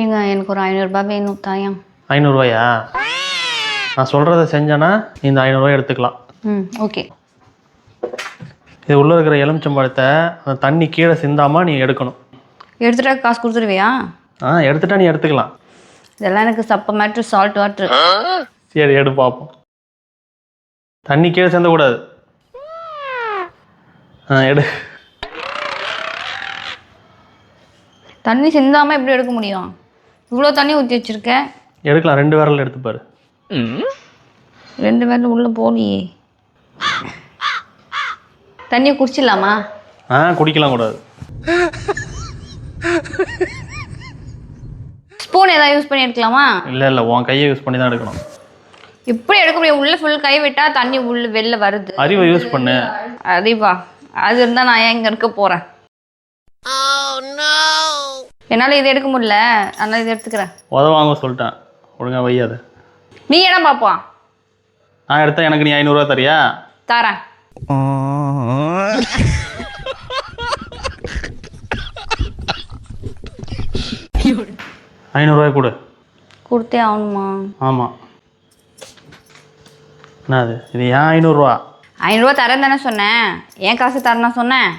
ஏங்க எனக்கு ஒரு ஐநூறுரூபா வேணும் தாயம் ஐநூறுரூவாயா நான் சொல்கிறத செஞ்சேன்னா நீ இந்த ஐநூறுரூவா எடுத்துக்கலாம். ம் ஓகே. இது உள்ளே இருக்கிற எலுமிச்சம்பழத்தை அந்த தண்ணி கீழே சிந்தாமல் நீ எடுக்கணும். எடுத்துட்டா காசு கொடுத்துருவியா? ஆ எடுத்துட்டா நீ எடுத்துக்கலாம். இதெல்லாம் எனக்கு சப்ப மேட்ரு சால்ட் வாட்ரு சரி எடு பார்ப்போம் தண்ணி கீழே சேர்ந்தக்கூடாது ஆ எடு. தண்ணி சிந்தாமல் எப்படி எடுக்க முடியும்? இவ்வளோ தண்ணி ஊற்றி வச்சிருக்க? எடுக்கலாம் ரெண்டு விரல் எடுத்து பாரு. ரெண்டு பேரும் உள்ளே போலியே தண்ணியை குடிச்சிடலாமா? ஆ குடிக்கலாம் கூடாது ஸ்பூன் ஏதாவது யூஸ் பண்ணி எடுக்கலாமா? இல்லை இல்லை உன் கையை யூஸ் பண்ணி தான் எடுக்கணும். எப்படி எடுக்க முடியும்? உள்ள ஃபுல் கை விட்டா தண்ணி உள்ள வெளில வருது. அறிவை யூஸ் பண்ணு. அதேவா அது இருந்தா நான் ஏன் இங்க இருக்க போறேன்? என்னால இதை எடுக்க முடியல. அதனால இதை எடுத்துக்கிறேன். உதவாங்க சொல்லிட்டேன். ஒழுங்கா வையாது நீ இடம் பாப்பா நான் எடுத்தா எனக்கு நீ ஐநூறுரூவா தரியா? தரேன். ஐநூறுரூவாய் கொடு. கொடுத்தே ஆகணுமா? ஆமாம் என்னது? இது ஏன் ஐநூறுரூவா ஐநூறுரூவா தரேன் தானே சொன்னேன். ஏன் காசு தரேன் சொன்னேன்.